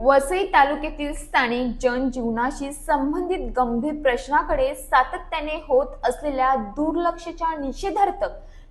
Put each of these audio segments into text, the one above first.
वसई तालुक्यातील स्थानिक जनजीवनाशी संबंधित गंभीर प्रश्नाकडे सातत्याने होत असलेल्या दुर्लक्षाच्या निषेधार्थ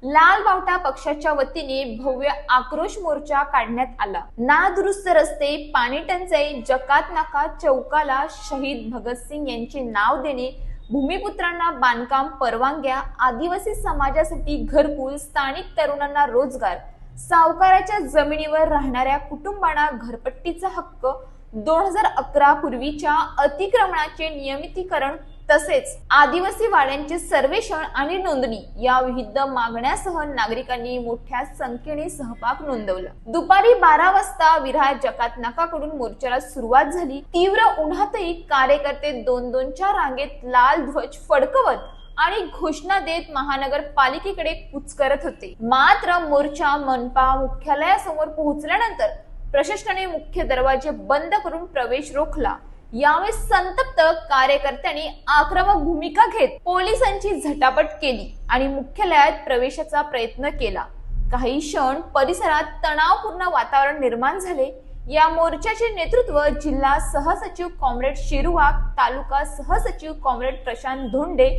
लाल बावटा पक्षाच्या वतीने भव्य आक्रोश मोर्चा काढण्यात आला. नादुरुस्त रस्ते पाणी टंचाई जकात नाका चौकाला शहीद भगतसिंग यांचे नाव देणे भूमिपुत्रांना बांधकाम परवानग्या आदिवासी समाजासाठी घरकुल स्थानिक तरुणांना रोजगार सावकाराच्या जमिनीवर राहणाऱ्या कुटुंबांना घरपट्टीचा हक्क दोन हजार अकरा पूर्वीच्या अतिक्रमणाचे नियमितीकरण तसेच आदिवासी वाड्यांचे सर्वेक्षण आणि नोंदणी या विविध मागण्यासह नागरिकांनी मोठ्या संख्येने सहभाग नोंदवला. दुपारी बारा वाजता विरा जकात नाकाकडून मोर्चाला सुरुवात झाली. तीव्र उन्हातही कार्यकर्ते दोन दोनच्या रांगेत लाल ध्वज फडकवत आणि घोषणा देत महानगरपालिकेकडे कूच करत होते. मात्र मोर्चा मनपा मुख्यालयासमोर पोहोचल्यानंतर प्रशासनाने मुख्य दरवाजे बंद करून प्रवेश रोखला. यावेळी संतप्त कार्यकर्त्यांनी आक्रमक भूमिका घेत पोलिसांची झटापट केली आणि मुख्यालयात प्रवेशाचा प्रयत्न केला. काही क्षण परिसरात तणावपूर्ण वातावरण निर्माण झाले. या मोर्चाचे नेतृत्व जिल्हा सहसचिव कॉम्रेड शिरुवाग तालुका सहसचिव कॉम्रेड प्रशांत धोंडे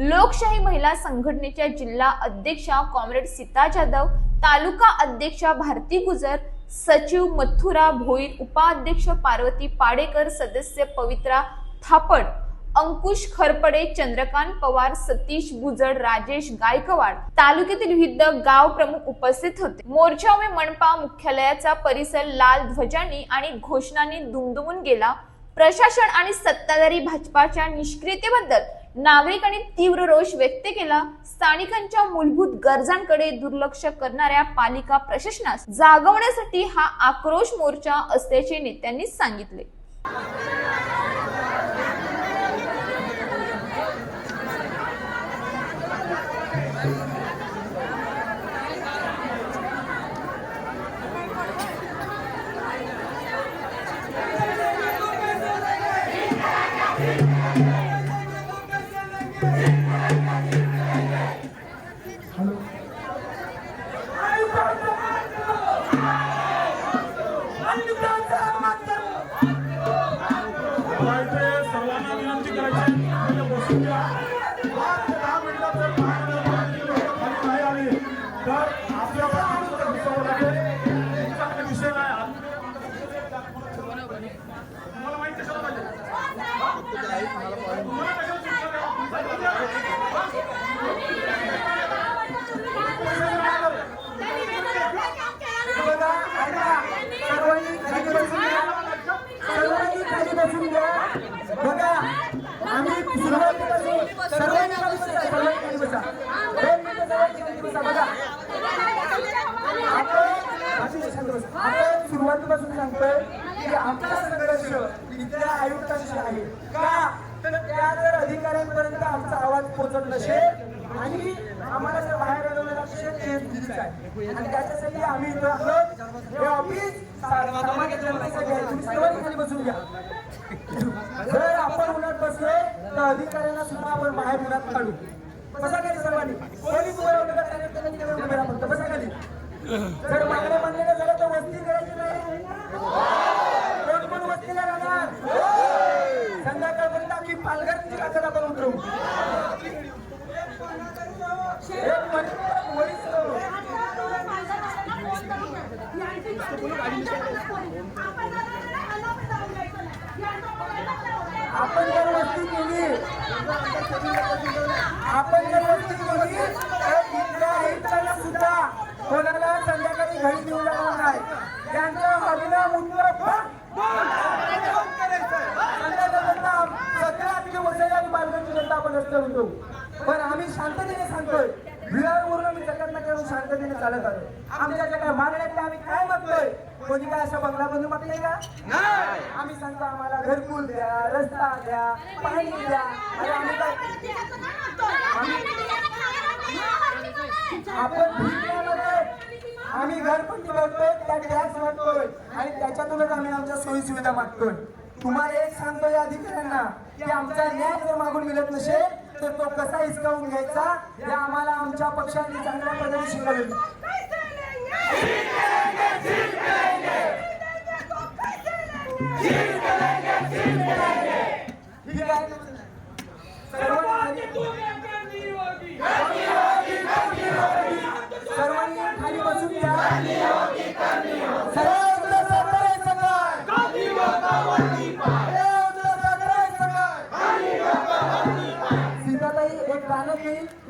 लोकशाही महिला संघटनेच्या जिल्हा अध्यक्षा कॉम्रेड सीता जाधव तालुका अध्यक्षा भारती गुजर सचिव मथुरा भोईर उपाध्यक्ष पार्वती पाडेकर सदस्य पवित्रा थापड अंकुश खरपडे चंद्रकांत पवार सतीश गुजड राजेश गायकवाड तालुक्यातील विविध गाव प्रमुख उपस्थित होते. मोर्चामुळे मनपा मुख्यालयाचा परिसर लाल ध्वजांनी आणि घोषणांनी दुमदुमून गेला. प्रशासन आणि सत्ताधारी भाजपाच्या निष्क्रियतेबद्दल नागरिकांनी तीव्र रोष व्यक्त केला स्थानिकांच्या मूलभूत गरजांकडे दुर्लक्ष करणाऱ्या पालिका प्रशासनास जागवण्यासाठी हा आक्रोश मोर्चा असल्याचे नेत्यांनी सांगितले. सर्वांना विनंती संघर्ष आयुक्तांशी आहे. का? तर त्या जर अधिकाऱ्यांपर्यंत आमचा आवाज पोहोचत नसेल आणि आम्हाला जर बाहेर अडवलेलं असेल ते चुकीचं आहे. आणि त्याच्यासाठी आम्ही इथं आहोत. हे ऑफिस सामान्य जनतेसाठी आहे. तुम्ही सर्वांनी बसून घ्या. जर आपण उन्हात बसलो तर अधिकाऱ्यांना सुद्धा आपण बाहेर उन्हात काढू. बसा खाली सर्वांनी. कोणी तुम्हाला उन्हात काढण्यात त्याला तिकडे उभे बसा खाली जर मागण्या मानलेल्या झाल्या तर वस्ती करायची नाही कोण कोण वस्तीला राहणार संध्याकाळपर्यंत आम्ही पालघरची ताकद आपण उतरवू एक मिनिट, पोलीस आपण जर वस्ती केली आपण जर वस्ती केली तर इथल्या आयुक्तांना सुद्धा कोणाला संध्याकाळी घरी देऊ लागणार नाही. त्यांचं मागणं मुद्दा सतरा आपली वसई आणि बालगंची जनता आपण रस्त्यावर देऊ पण आम्ही शांततेने सांगतोय विहारवरून मी जगात करून शांततेने चालत आलो. आमच्या ज्या काय मागण्या आहेत त्या आम्ही काय मागतोय कोणी काय अशा बंगला बांधून मागतोय का? आम्ही सांगतो आम्हाला घरकुल द्या रस्ता द्या पाणी द्या. आणि आम्ही काय आपण आम्ही घरपट्टी भरतोय त्या टॅक्स भरतोय आणि त्याच्यातूनच आम्ही आमच्या सोयी सुविधा मागतोय. तुम्हाला एक सांगतो या अधिकाऱ्यांना की आमचा न्याय जर मागून मिळत नसेल तर तो कसा हिसकावून घ्यायचा? हे आम्हाला आमच्या पक्षाने चांगल्या पद्धतीने शिकवलं? ठीक आहे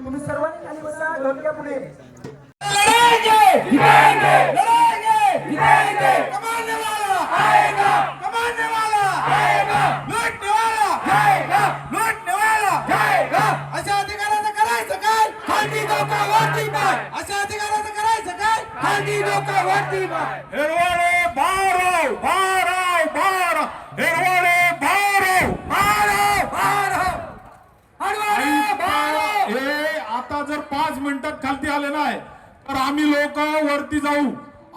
तुम्ही सर्वांनी खाली बसा ढोलक्या पुढे. लड़ेंगे जितेंगे लड़ेंगे जितेंगे कमाने वाला आएगा कमाने वाला आएगा लूटने वाला जाएगा लूटने वाला जाएगा अशा करायचं काय? वरती पाय करायचं काय? वरती पाय हे आता जर पाच मिनिटात खालती आले नाही तर आम्ही लोक वरती जाऊ.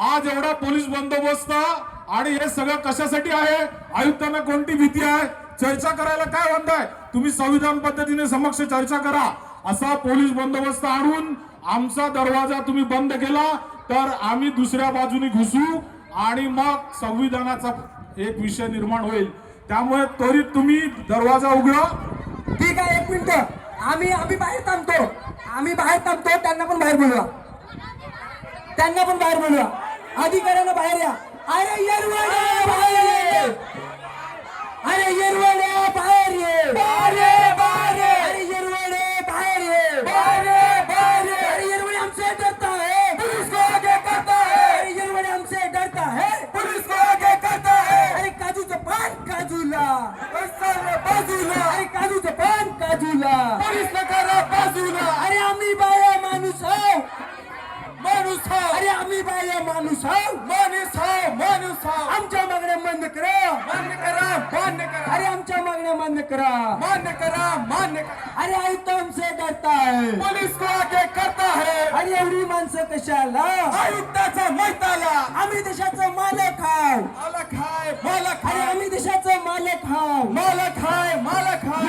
आज एवढा पोलीस बंदोबस्त आणि हे सगळं कशासाठी आहे? आयुक्तांना कोणती भीती आहे? चर्चा करायला काय म्हणताय तुम्ही संविधान पद्धतीने समक्ष चर्चा करा. असा पोलीस बंदोबस्त आणून आमचा दरवाजा तुम्ही बंद केला तर आम्ही दुसऱ्या बाजूने घुसू आणि मग संविधानाचा एक विषय निर्माण होईल. त्यामुळे त्वरित तुम्ही दरवाजा उघडा. ठीक आहे एक मिनिट. आम्ही आम्ही बाहेर थांबतो. आम्ही बाहेर थांबतो त्यांना पण बाहेर बोलवा. त्यांना पण बाहेर बोलवा. अधिकाऱ्यांना बाहेर या. अरे येरवडे बाहेर ये. अरे येरवडे बाहेर ये. बाहेर बाहेर अरे येरवडे बाहेर ये. बाहेर ये बाहेर ये. अरे येरवडे हमसे डरता है. पुलिस को आगे करता है. अरे येरवडे हमसे डरता है. पुलिस को आगे करता है. अरे काजूचं पान काजूला. बाजूला अरे काजूचं पान. काजूला पोलीस करा बाजूला. अरे आम्ही बाया माणूस आहो माणूस हा अरे आम्ही बाया माणूस आहो माणूस हा माणूस हा आमच्या मागण्या बंद करा. मान्य करा. मान्य करा. अरे आमच्या मागण्या मान्य करा. मान्य करा. मान्य करा. अरे आयुक्त हमसे डरता है पोलीस को आगे करता है अरे एवढी माणसं कशाला? आयुक्ताचा मैताला. आम्ही देशाचं मालक आहो मालक हाय मालक अरे आम्ही देशाचं मालक आहो मालक हाय मालक हाय.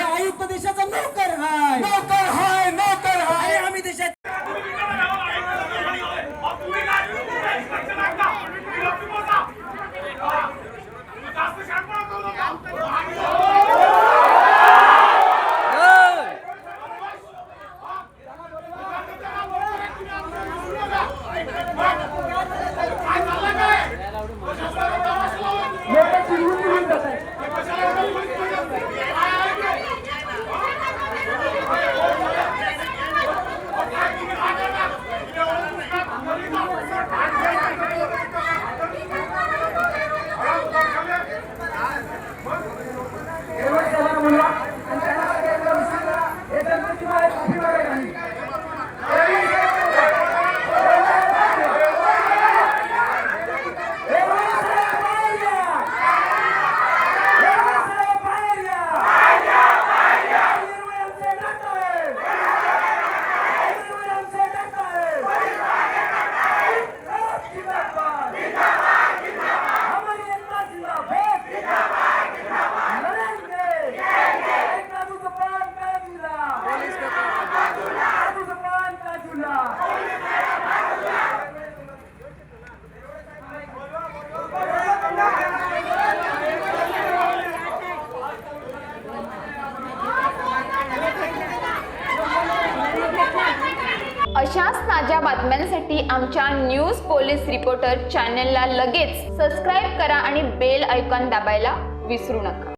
बातम्यांसाठी आमच्या न्यूज पोलीस रिपोर्टर चॅनलला लगेच सबस्क्राईब करा आणि बेल ऐकॉन दाबायला विसरू नका.